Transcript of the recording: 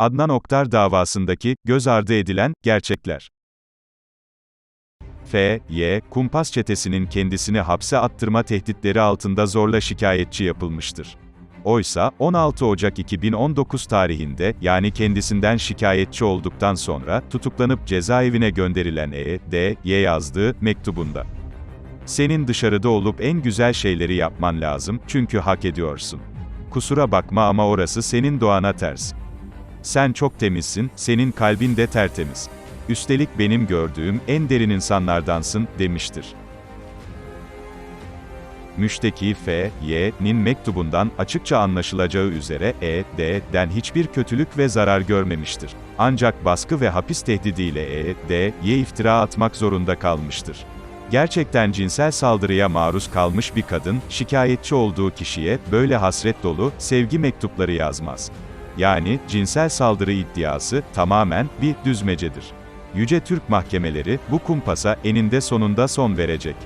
Adnan Oktar davasındaki, göz ardı edilen, gerçekler. F. Y. Kumpas çetesinin kendisini hapse attırma tehditleri altında zorla şikayetçi yapılmıştır. Oysa, 16 Ocak 2019 tarihinde, yani kendisinden şikayetçi olduktan sonra, tutuklanıp cezaevine gönderilen E. D. Y yazdığı, mektubunda. Senin dışarıda olup en güzel şeyleri yapman lazım, çünkü hak ediyorsun. Kusura bakma ama orası senin doğana ters. Sen çok temizsin, senin kalbin de tertemiz. Üstelik benim gördüğüm en derin insanlardansın, demiştir. Müşteki F, Y.'nin mektubundan açıkça anlaşılacağı üzere E, D.'den hiçbir kötülük ve zarar görmemiştir. Ancak baskı ve hapis tehdidiyle E, D, Y iftira atmak zorunda kalmıştır. Gerçekten cinsel saldırıya maruz kalmış bir kadın, şikayetçi olduğu kişiye, böyle hasret dolu, sevgi mektupları yazmaz. Yani, cinsel saldırı iddiası, tamamen, bir düzmecedir. Yüce Türk mahkemeleri, bu kumpasa eninde sonunda son verecek.